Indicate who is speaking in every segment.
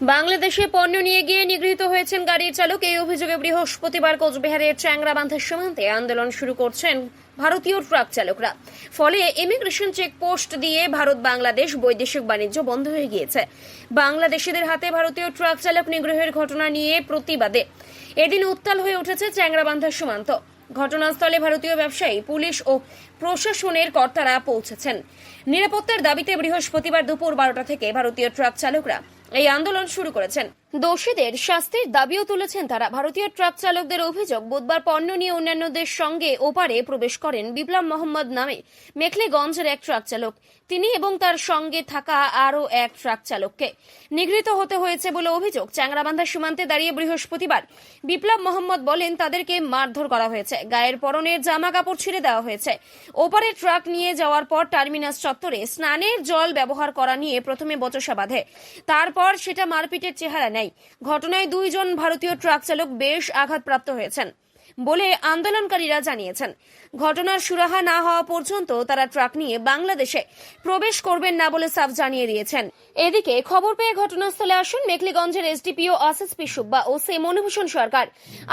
Speaker 1: বাংলাদেশে পণ্য নিয়ে গিয়ে নিগৃহীত হয়েছেন গাড়ির চালক। এই অভিযোগে বৃহস্পতিবার কোচবিহারের চ্যাংরাবান্ধা সীমান্তে আন্দোলন শুরু করছেন ভারতীয় ট্রাক চালকরা। ফলে ইমিগ্রেশন চেকপোস্ট দিয়ে ভারত বাংলাদেশ বৈদেশিক বাণিজ্য বন্ধ হয়ে গিয়েছে। বাংলাদেশিদের হাতে ভারতীয় ট্রাক চালক নিগ্রহের ঘটনা নিয়ে প্রতিবাদে। এদিন উত্তাল হয়ে উঠেছে চ্যাংরাবান্ধা সীমান্ত। ঘটনাস্থলে ভারতীয় ব্যবসায়ী, পুলিশ ও প্রশাসনের কর্তারা পৌঁছেছেন। নিরাপত্তার দাবিতে বৃহস্পতিবার দুপুর বারোটা থেকে ভারতীয় ট্রাক চালকরা এই আন্দোলন শুরু করেছেন। দোষীদের শাস্তির দাবিও তুলেছেন তারা। ভারতীয় ট্রাক চালকদের অভিযোগ, বুধবার পণ্য নিয়ে অন্যান্যদের সঙ্গে ওপারে প্রবেশ করেন বিপ্লব মোহাম্মদ নামে মেখলেগঞ্জের এক ট্রাক চালক। তিনি এবং তার সঙ্গে থাকা আরও এক ট্রাক চালককে। নিগৃহীত হতে হয়েছে বলে অভিযোগ, চ্যাংরাবান্ধা সীমান্তে দাঁড়িয়ে বৃহস্পতিবার বিপ্লব মোহাম্মদ বলেন, তাদেরকে মারধর করা হয়েছে। গায়ের পরনের জামা কাপড় ছিঁড়ে দেওয়া হয়েছে। ওপারে ট্রাক নিয়ে যাওয়ার পর টার্মিনাস চত্বরে স্নানের জল ব্যবহার করা নিয়ে প্রথমে বচসা বাঁধে। তারপর সেটা মারপিটের চেহারা নেয় ঘটনায় দুইজন ভারতীয় ট্রাক চালক বেশ আঘাতপ্রাপ্ত হয়েছেন বলে আন্দোলনকারীরা জানিয়েছেন। ঘটনার সুরাহা না হওয়া পর্যন্ত তারা ট্রাক নিয়ে বাংলাদেশে প্রবেশ করবেন না বলে সাফ জানিয়ে দিয়েছেন। এদিকে খবর পেয়ে ঘটনাস্থলে আসেন মেখলিগঞ্জের SDPO SSP Subba O C Manibhushan Sarkar,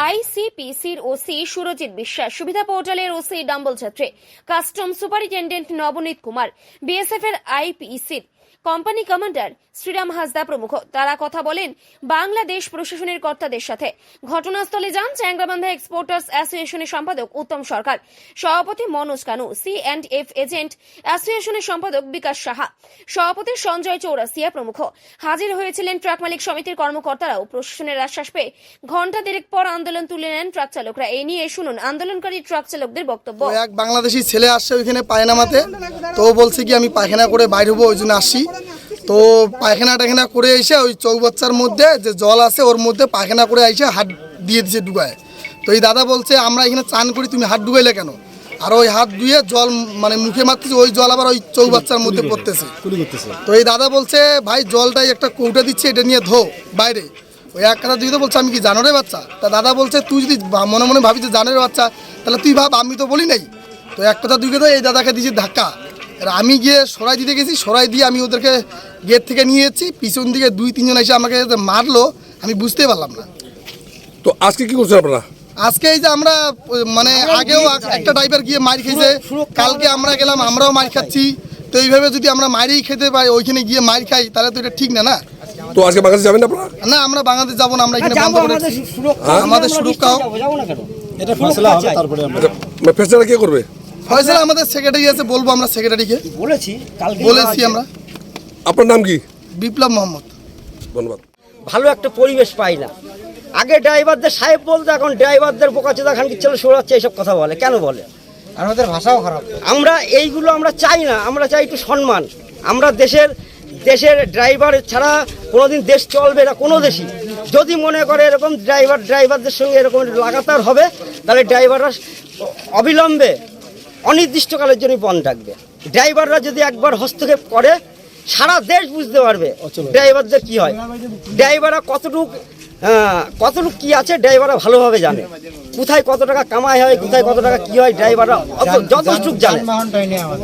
Speaker 1: আইসিপিসির OC Surajit Biswas, সুবিধা পোর্টালের ওসি ডাম্বল ছাত্রী, custom superintendent Navneet Kumar BSF এর আইপিসির কোম্পানি কমান্ডার শ্রীরাম হাসদা প্রমুখ। তারা কথা বলেন বাংলাদেশ প্রশাসনের কর্তাদের সাথে। ঘটনাস্থলে যান চ্যাংরাবান্ধা এক্সপোর্টার্স অ্যাসোসিয়েশনের সম্পাদক উত্তম সরকার। সভাপতি Manoj Kanu C and F agent অ্যাসোসিয়েশনের সম্পাদক বিকাশ সাহা। সভাপতি সঞ্জয় চৌরাসিয়া প্রমুখ। হাজির হয়েছিলেন ট্রাক মালিক সমিতির কর্মকর্তারাও। প্রশাসনের আশ্বাস পেয়ে ঘণ্টা দেড়েক পর আন্দোলন তুলে নেন ট্রাক চালকরা। এই নিয়ে শুনুন আন্দোলনকারী ট্রাক চালকদের বক্তব্য।
Speaker 2: এক বাংলাদেশি ছেলে আসছে ওইখানে পায়নামাতে। তো বলছে কি, আমি পায়খানা করে বাইরে হব, ওই জন্য আসছি। তো পায়খানা টায়খানা করে এসে ওই চৌবাচ্চার মধ্যে যে জল আছে ওর মধ্যে পায়খানা করে এসে হাত দিয়ে দিছে ডুবায়। তো এই দাদা বলছে আমরা এখানে চান করি তুমি হাত ডুবাইলে কেন? আর ওই হাত ধুয়ে জল মানে মুখে মারতেছে ওই জল আবার ওই চৌবাচ্চার মধ্যে পড়তেছে। তো এই দাদা বলছে ভাই জলটাই একটা কৌটা দিচ্ছে এটা নিয়ে ধো বাইরে। ওই এক কথা দুই তো বলছে আমি কি জানোরে বাচ্চা? তা দাদা বলছে তুই যদি মনে মনে ভাবি যে জানোরে বাচ্চা তাহলে তুই ভাব আমি তো বলি নাই। তো এক কথা দুই কথা এই দাদাকে দিয়েছি ধাক্কা। আর আমি গিয়ে সরাই দিতে গেছি সরাই দিয়ে আমি ওদেরকে গেট থেকে নিয়ে এসেছি পিছন দিকে দুই তিনজন এসে আমাকে মারলো আমি বুঝতেই পারলাম না।
Speaker 3: তো আজকে কি করছেন আপনারা?
Speaker 2: আজকে এই যে আমরা মানে আগেও একটা ড্রাইভার গিয়ে মার খেয়েছে কালকে আমরা গেলাম আমরাও মার খাচ্ছি। তো এইভাবে যদি আমরা মারই খেতে পাই ওইখানে গিয়ে মার খাই তাহলে তো এটা ঠিক না না?
Speaker 3: তো আজকে বাংলাদেশ যাবেন না আপনারা?
Speaker 2: না আমরা বাংলাদেশ যাব না আমরা এখানে বন্ধ করে
Speaker 4: আমাদের। সুরক্ষা
Speaker 5: এটা ফয়সলা হবে তারপরে আমরা
Speaker 3: আচ্ছা ফেসলাটা কে করবে?
Speaker 2: ফয়সালা আমাদের সেক্রেটারি আছে বলব আমরা সেক্রেটারিকে
Speaker 4: বলেছি কালকে
Speaker 2: বলেছি আমরা।
Speaker 3: আপনার নাম কি?
Speaker 2: বিপ্লব মোহাম্মদ।
Speaker 3: ধন্যবাদ।
Speaker 4: ভালো একটা পরিবেশ পাই না। আগে ড্রাইভারদের সাহেব বলতো এখন ড্রাইভারদের বোকাচোদা খানকি ছেলে সরাচ্ছে এইসব কথা বলে। কেন বলে?
Speaker 5: আর ওদের ভাষাও খারাপ।
Speaker 4: আমরা এইগুলো আমরা চাই না আমরা চাই একটু সম্মান। আমরা দেশের দেশের ড্রাইভার ছাড়া কোনোদিন দেশ চলবে না কোনো দেশই। যদি মনে করে এরকম ড্রাইভার ড্রাইভারদের সঙ্গে এরকম লাগাতার হবে তাহলে ড্রাইভাররা অবিলম্বে অনির্দিষ্টকালের জন্য বন্ধ থাকবে। ড্রাইভাররা যদি একবার হস্তক্ষেপ করে সারা দেশ বুঝতে পারবে ড্রাইভারদের কি হয়। ড্রাইভাররা কতটুক কতটুক কি আছে ড্রাইভাররা ভালোভাবে জানে। কোথায় কত টাকা কামাই হয় কোথায় কত টাকা কি হয় ড্রাইভাররা যথেষ্টুক জানে।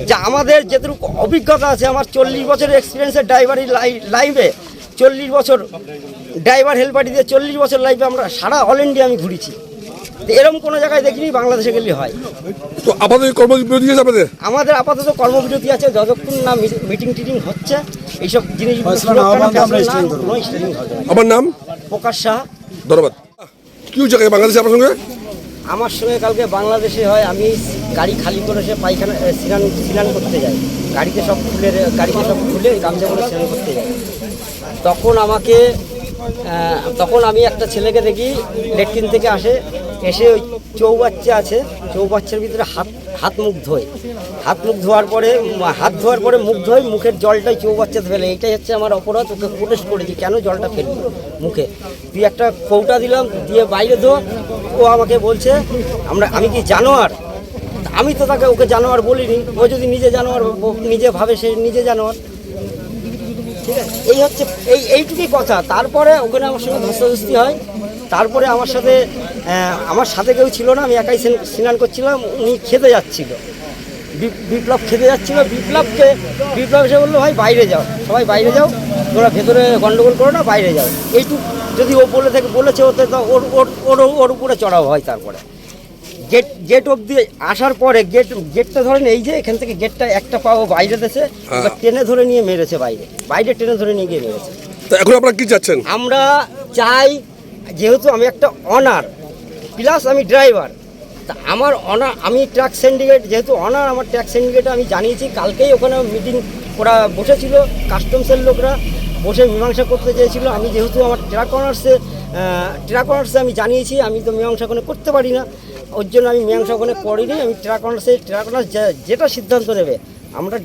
Speaker 4: যে আমাদের যেটুকু অভিজ্ঞতা আছে আমার চল্লিশ বছরের এক্সপিরিয়েন্সের ড্রাইভারি লাইফে চল্লিশ বছর ড্রাইভার হেল্পারি দিয়ে চল্লিশ বছর লাইফে আমরা সারা অল ইন্ডিয়া আমি ঘুরেছি। এরকম কোনো জায়গায় দেখিনি বাংলাদেশে গেলে হয়।
Speaker 3: তো আপাতত কর্মবিরতি গেছে আপনাদের?
Speaker 4: আমাদের আপাতত কর্মবিরতি আছে যতক্ষণ না মিটিং টিটিং হচ্ছে এইসব জিনিস
Speaker 5: আমরা
Speaker 3: নাম?
Speaker 4: প্রকাশ সাহা
Speaker 3: ধন্যবাদ। কি হচ্ছে বাংলাদেশে আপনার সঙ্গে?
Speaker 4: আমার সঙ্গে কালকে বাংলাদেশে হয় আমি গাড়ি খালি করে সে পায়খানা স্নান স্নান করতে যাই। গাড়িতে সব খুলে রে- গাড়িতে সব খুলে গামছা করে স্নান করতে যাই। তখন আমাকে তখন আমি একটা ছেলেকে দেখি লেট্রিন থেকে আসে, এসে ওই চৌবাচ্চা আছে, চৌবাচ্চার ভিতরে হাত হাত মুখ ধোয়। হাত মুখ ধোয়ার পরে হাত ধোয়ার পরে মুখ ধোয়, মুখের জলটাই চৌবাচ্চাতে ফেলে। এটাই হচ্ছে আমার অপরাধ, ওকে প্রোটেস্ট করেছি কেন জলটা ফেলবি মুখে? তুই একটা কৌটা দিলাম, দিয়ে বাইরে ধো, ও আমাকে বলছে, আমরা, আমি কি জানোয়ার? আমি তো তাকে ওকে জানোয়ার বলিনি, ও যদি নিজে জানোয়ার নিজে ভাবে সে নিজে জানোয়ার। ঠিক আছে? এই হচ্ছে, এই এইটুকুই কথা। তারপরে ওখানে আমার সঙ্গে ধস্তাধস্তি হয়। তারপরে আমার সাথে আমার সাথে কেউ ছিল না, আমি একাই স্নান- করছিলাম, উনি খেতে যাচ্ছিল। বিপ্লব খেতে যাচ্ছিল। বিপ্লবকে, বিপ্লব এসে বলল, ভাই, বাইরে যাও। সবাই বাইরে যাও। তোরা ভেতরে গন্ডগোল করো না, বাইরে যাও। এইটুকু, যদি ও বলে থাকে, বলেছে ওতে, তো ওর ওর ওর ওর উপরে চড়াও হয় তারপরে। গেট গেট অবধি আসার পরে গেট গেটটা ধরেন এই যে এখান থেকে গেটটা একটা পাও বাইরে দিয়েছে এবার টেনে ধরে নিয়ে মেরেছে বাইরে। বাইরে টেনে ধরে নিয়ে গিয়ে মেরেছে।
Speaker 3: তো এখন আপনারা কি চাচ্ছেন?
Speaker 4: আমরা চাই যেহেতু আমি একটা অনার প্লাস আমি ড্রাইভার তা আমার অনার আমি ট্রাক সিন্ডিকেট যেহেতু অনার আমার ট্রাক সিন্ডিকেটে আমি জানিয়েছি কালকেই ওখানে মিটিং ওরা বসেছিল কাস্টমসের লোকরা বসে মীমাংসা করতে চেয়েছিল। আমি যেহেতু আমার ট্রাক অনার্সে ট্রাক অনার্সে আমি জানিয়েছি, আমি তো মীমাংসা ওখানে করতে পারি না। ওর জন্য আমি মীমাংসা ওখানে করিনি, আমি ট্রাক অনার্সে ট্রাক অনার্স যেটা সিদ্ধান্ত নেবে, আমরা